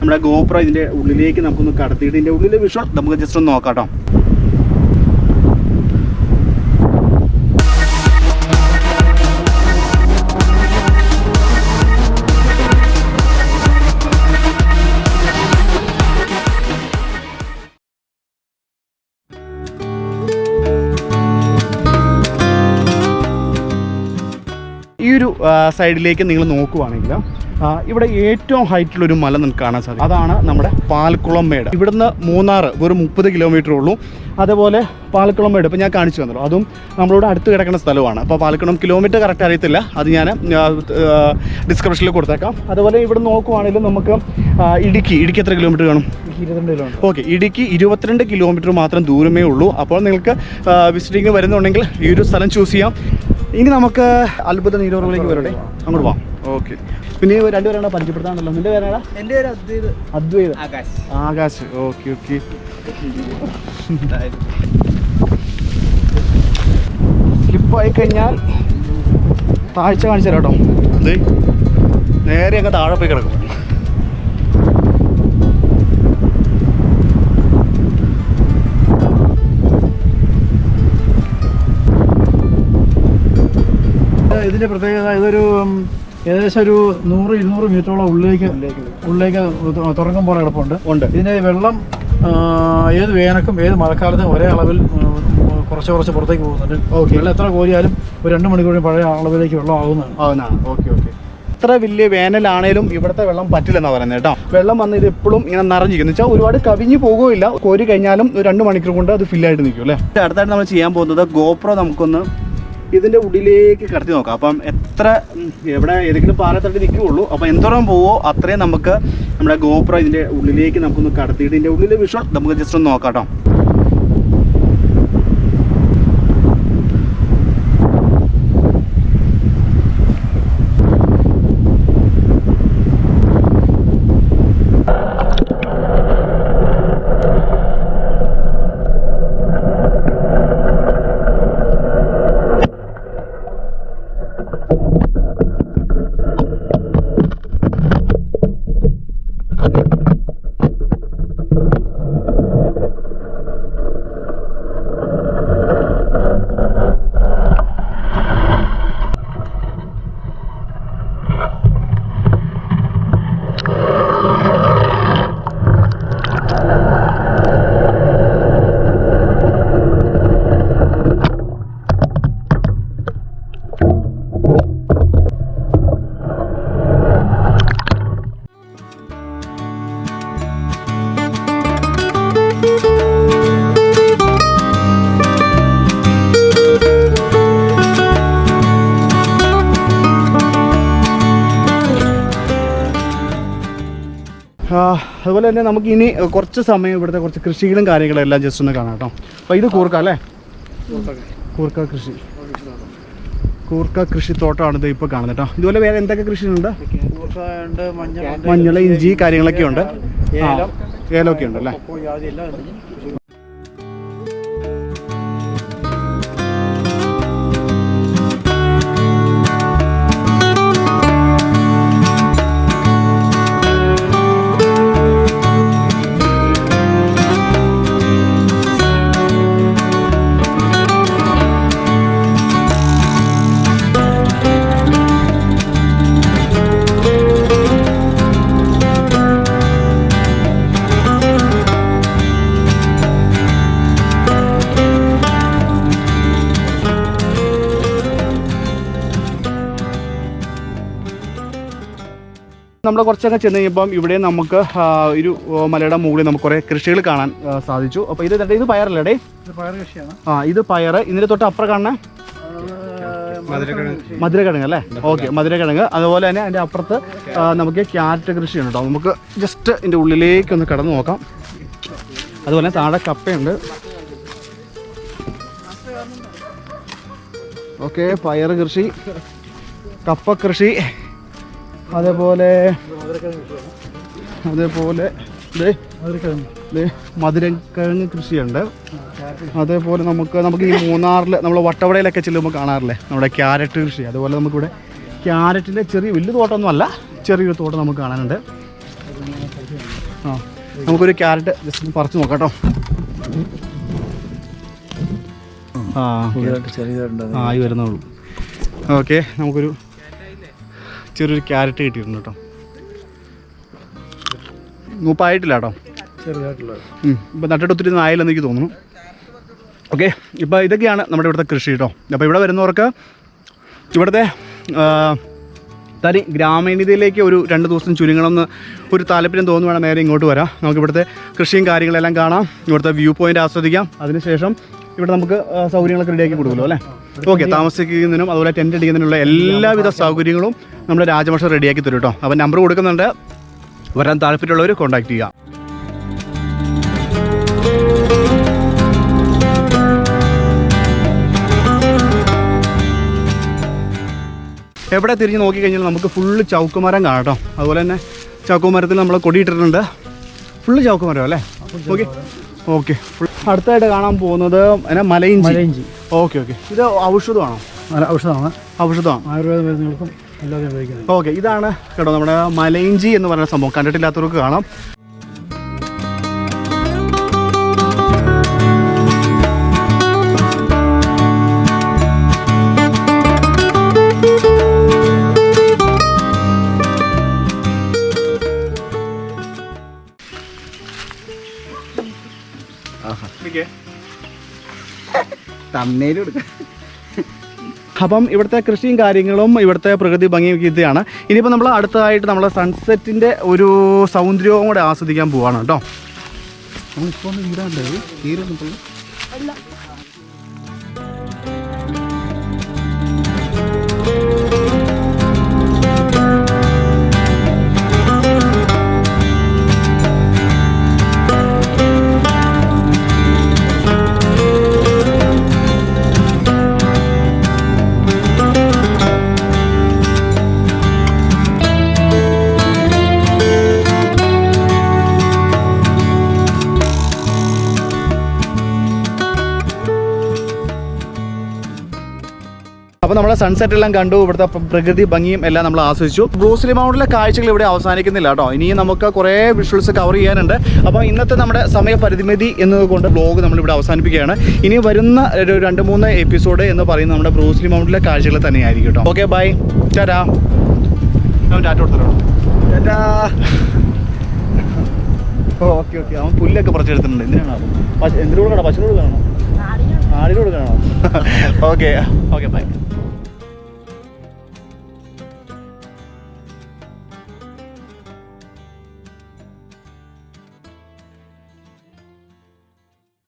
നമ്മുടെ ഗോപ്ര ഇതിന്റെ ഉള്ളിലേക്ക് നമുക്കൊന്ന് കടത്തിയിട്ട് ഇതിന്റെ ഉള്ളിലെ വിഷം നമുക്ക് ജസ്റ്റ് ഒന്ന് നോക്കാം കേട്ടോ ഈ ഒരു സൈഡിലേക്ക് നിങ്ങൾ നോക്കുവാണെങ്കിൽ ഇവിടെ ഏറ്റവും ഹൈറ്റുള്ള ഒരു മല നമുക്ക് കാണാൻ സാധിക്കും. അതാണ് നമ്മുടെ പാൽക്കുളം മേട്. ഇവിടുന്ന് മൂന്നാർ വെറും മുപ്പത് കിലോമീറ്റർ ഉള്ളൂ. അതേപോലെ പാൽക്കുളം മേട്. ഇപ്പോൾ ഞാൻ കാണിച്ചു തന്നല്ലോ. അതും നമ്മളോട് അടുത്ത് കിടക്കുന്ന സ്ഥലമാണ്. അപ്പോൾ പാൽക്കുളം കിലോമീറ്റർ കറക്റ്റ് അറിയത്തില്ല. അത് ഞാൻ ഡിസ്ക്രിപ്ഷനിൽ കൊടുത്തേക്കാം. അതുപോലെ ഇവിടെ നോക്കുവാണെങ്കിലും നമുക്ക് ഇടുക്കി. ഇടുക്കി എത്ര കിലോമീറ്റർ കാണും? ഓക്കെ. ഇടുക്കി ഇരുപത്തിരണ്ട് കിലോമീറ്റർ മാത്രം ദൂരമേ ഉള്ളൂ. അപ്പോൾ നിങ്ങൾക്ക് വിസിറ്റിംഗ് വരുന്നുണ്ടെങ്കിൽ ഈ ഒരു സ്ഥലം ചൂസ് ചെയ്യാം. ഇനി നമുക്ക് അത്ഭുത നീരോറിലേക്ക് വരട്ടെ. അങ്ങോട്ട് പോവാം. ഓക്കെ. പിന്നെ രണ്ടുപേരാണോ പരിചയപ്പെടുത്താണല്ലോ. നിന്റെ പേരാണോ എന്റെ പേര് അദ്വൈത്. അദ്വൈത്. ആകാശ്. ആകാശ്. Okay okay. സ്ലിപ്പായി കഴിഞ്ഞാൽ താഴ്ച കാണിച്ചു തരാം കേട്ടോ. നേരെ അങ്ങ് താഴെ പോയി കിടക്കും. ഇതിന്റെ പ്രത്യേകത ഇതൊരു ഏകദേശം ഒരു നൂറ് ഇരുന്നൂറ് മീറ്ററോളം ഉള്ളിലേക്ക് ഉള്ളിലേക്ക് തുറങ്കം പോലെ കിടപ്പുണ്ട്. ഉണ്ട്. ഇതിന് വെള്ളം ഏത് വേനക്കും ഏത് മഴക്കാലത്തും ഒരേ അളവിൽ കുറച്ച് കുറച്ച് പുറത്തേക്ക് പോകുന്നുണ്ട്. ഓക്കെ. വെള്ളം എത്ര കോരിയാലും ഒരു രണ്ട് മണിക്കൂറിന് പഴയ അളവിലേക്ക് വെള്ളം ആകുന്നതാണ് ആവുന്നതാണ്. Okay okay. എത്ര വലിയ വേനലാണേലും ഇവിടുത്തെ വെള്ളം പറ്റില്ലെന്നാണ് പറയുന്നത് കേട്ടോ. വെള്ളം വന്ന് ഇത് എപ്പോഴും ഇങ്ങനെ നിറഞ്ഞിരിക്കുന്നു. വെച്ചാൽ ഒരുപാട് കവിഞ്ഞു പോകുകയില്ല. കോരി കഴിഞ്ഞാലും ഒരു രണ്ട് മണിക്കൂർ കൊണ്ട് അത് ഫില്ലായിട്ട് നിൽക്കും അല്ലേ? അടുത്തായിട്ട് നമ്മൾ ചെയ്യാൻ പോകുന്നത് ഗോപ്രോ നമുക്കൊന്ന് ഇതിന്റെ ഉള്ളിലേക്ക് കടത്തി നോക്കാം. അപ്പം എത്ര എവിടെ ഏതെങ്കിലും പാറത്തട്ടി നിൽക്കുകയുള്ളൂ. അപ്പം എന്തോരം പോവോ അത്രയും നമുക്ക് നമ്മുടെ ഗോപ്രോ ഇതിന്റെ ഉള്ളിലേക്ക് നമുക്കൊന്ന് കടത്തിയിട്ട് ഇതിന്റെ ഉള്ളിലെ വിഷ്വൽ നമുക്ക് ജസ്റ്റ് ഒന്ന് നോക്കാം കേട്ടോ. അതുപോലെ തന്നെ നമുക്ക് ഇനി കുറച്ച് സമയം ഇവിടുത്തെ കുറച്ച് കൃഷികളും കാര്യങ്ങളും എല്ലാം ജസ്റ്റ് ഒന്ന് കാണാം കേട്ടോ. അപ്പോൾ ഇത് കൂർക്ക അല്ലേ? കൂർക്ക കൃഷി. കൂർക്ക കൃഷിത്തോട്ടമാണ് ഇത് ഇപ്പോൾ കാണുന്നത് കേട്ടോ. ഇതുപോലെ വേറെ എന്തൊക്കെ കൃഷിയുണ്ട് മഞ്ഞൾ ഇഞ്ചി കാര്യങ്ങളൊക്കെ ഉണ്ട് ഏലൊക്കെ ഉണ്ടല്ലേ നമ്മൾ കുറച്ചൊക്കെ ചെന്ന് കഴിയുമ്പം ഇവിടെ നമുക്ക് ഒരു മലയുടെ മുകളിൽ നമുക്ക് കുറേ കൃഷികൾ കാണാൻ സാധിച്ചു. അപ്പോൾ ഇത് ഇത് പയറല്ലേ ഇത് പയർ കൃഷിയാണ്. ആ ഇത് പയറ്. ഇതിന്റെ തൊട്ട് അപ്പുറം കാണുന്ന? മധുരക്കിഴങ്ങ്. അല്ലേ? ഓക്കെ മധുരക്കിഴങ്ങ്. അതുപോലെ തന്നെ അതിന്റെ അപ്പുറത്ത് നമുക്ക് ക്യാരറ്റ് കൃഷിയുണ്ട് കേട്ടോ നമുക്ക് ജസ്റ്റ് ഇതിന്റെ ഉള്ളിലേക്ക് ഒന്ന് കടന്നു നോക്കാം. അതുപോലെ തന്നെ താഴെ കപ്പയുണ്ട്. ഓക്കെ പയർ കൃഷി കപ്പ കൃഷി. അതേപോലെ അതേപോലെ മധുരക്കിഴങ്ങ് കൃഷിയുണ്ട്. അതേപോലെ നമുക്ക് നമുക്ക് ഈ മൂന്നാറിൽ നമ്മൾ വട്ടവടയിലൊക്കെ ചെല്ലുമ്പോൾ കാണാറില്ലേ? നമ്മുടെ ക്യാരറ്റ് കൃഷി. അതുപോലെ നമുക്കിവിടെ ക്യാരറ്റിന്റെ ചെറിയ വലിയ തോട്ടമൊന്നും അല്ല ചെറിയൊരു തോട്ടം നമുക്ക് കാണാനുണ്ട്. ആ നമുക്കൊരു ക്യാരറ്റ് ജസ്റ്റ് ഒന്ന് പറിച്ച് നോക്കാം കേട്ടോ. ആ ചെറിയ ആ ആയി വരുന്നുള്ളൂ. ഓക്കെ നമുക്കൊരു ചെറിയൊരു ക്യാരറ്റ് കിട്ടിയിട്ടുണ്ട് കേട്ടോ. മൂപ്പായിട്ടില്ല കേട്ടോ ചെറുതായിട്ടുള്ള ഇപ്പം നട്ടിട്ട് ഒത്തിരി എനിക്ക് തോന്നുന്നു. ഓക്കെ ഇപ്പോൾ ഇതൊക്കെയാണ് നമ്മുടെ ഇവിടുത്തെ കൃഷി കേട്ടോ. അപ്പോൾ ഇവിടെ വരുന്നവർക്ക് ഇവിടുത്തെ തനി ഗ്രാമീണതയിലേക്ക് ഒരു രണ്ട് ദിവസം ചുരുങ്ങണമെന്ന് ഒരു താല്പര്യം തോന്നുവാണെങ്കിൽ നേരെ ഇങ്ങോട്ട് വരാം. നമുക്ക് ഇവിടുത്തെ കൃഷിയും കാര്യങ്ങളെല്ലാം കാണാം. ഇവിടുത്തെ വ്യൂ പോയിന്റ് ആസ്വദിക്കാം. അതിനുശേഷം ഇവിടെ നമുക്ക് സൗകര്യങ്ങളൊക്കെ റെഡിയാക്കി കൊടുക്കുമല്ലോ അല്ലേ? ഓക്കെ താമസിക്കുന്നതിനും അതുപോലെ ടെന്റ് അടിക്കുന്നതിനുള്ള എല്ലാവിധ സൗകര്യങ്ങളും നമ്മുടെ രാജമാഷ റെഡിയാക്കി തരും കേട്ടോ അപ്പം നമ്പർ കൊടുക്കുന്നുണ്ട്. വരാൻ താല്പര്യമുള്ളവർ കോൺടാക്ട് ചെയ്യുക എവിടെ തിരിഞ്ഞ് നോക്കിക്കഴിഞ്ഞാൽ നമുക്ക് ഫുള്ള് ചൗക്കുമരം കാണാം കേട്ടോ അതുപോലെ തന്നെ ചൗക്കുമരത്തിൽ നമ്മൾ കൊടിയിട്ടിട്ടുണ്ട് ഫുള്ള് ചൗക്കുമരം അല്ലേ? ഓക്കെ ഓക്കെ അടുത്തായിട്ട് കാണാൻ പോകുന്നത് എന്നാ മലയിഞ്ചി. മലയിഞ്ചി. ഓക്കെ ഓക്കെ ഇത് ഔഷധമാണോ? ഔഷധമാണ്. ഔഷധമാണ്. ആയുർവേദ മരുന്നുകൾക്കും എല്ലാവരും ഉപയോഗിക്കുന്നത്. ഓക്കെ ഇതാണ് കേട്ടോ നമ്മുടെ മലയിഞ്ചി എന്ന് പറയുന്ന സംഭവം. കണ്ടിട്ടില്ലാത്തവർക്ക് കാണാം. തമ്മേലും കൊടുക്കാം. അപ്പം ഇവിടുത്തെ കൃഷിയും കാര്യങ്ങളും ഇവിടുത്തെ പ്രകൃതി ഭംഗിയും ഇതാണ്. ഇനിയിപ്പോൾ നമ്മൾ അടുത്തതായിട്ട് നമ്മൾ സൺസെറ്റിന്റെ ഒരു സൗന്ദര്യവും കൂടെ ആസ്വദിക്കാൻ പോവാണ് കേട്ടോ. നമ്മളിപ്പോൾ ഒന്ന് വീടാണ്ടത് തീരുന്നു അപ്പോൾ നമ്മളെ സൺസെറ്റ് എല്ലാം കണ്ടു ഇവിടുത്തെ പ്രകൃതി ഭംഗിയും എല്ലാം നമ്മൾ ആസ്വദിച്ചു. ബ്രൂസ്ലി മൗണ്ടിലെ കാഴ്ചകൾ ഇവിടെ അവസാനിക്കുന്നില്ല കേട്ടോ. ഇനിയും നമുക്ക് കുറേ വിഷ്വൽസ് കവർ ചെയ്യാനുണ്ട്. അപ്പോൾ ഇന്നത്തെ നമ്മുടെ സമയ സമയപരിമിതി എന്നതുകൊണ്ട് ബ്ലോഗ് നമ്മൾ നമ്മളിവിടെ അവസാനിപ്പിക്കുകയാണ്. ഇനി വരുന്ന ഒരു രണ്ട് മൂന്ന് എപ്പിസോഡ് എന്ന് പറയുന്നത് നമ്മുടെ ബ്രൂസ്ലി മൗണ്ടിലെ കാഴ്ചകൾ തന്നെയായിരിക്കും കേട്ടോ. ഓക്കെ ബൈ അവൻ ടാറ്റ ഓക്കെ ഓക്കെ അവൻ പുല്ലൊക്കെ പറിച്ചെടുത്തിട്ടുണ്ട്. എന്തിനാണ് എന്തിനോട് കാണാം പശുവിനോട് കാണണം ആടിനോട് കൊടുക്കണോ. Okay okay bye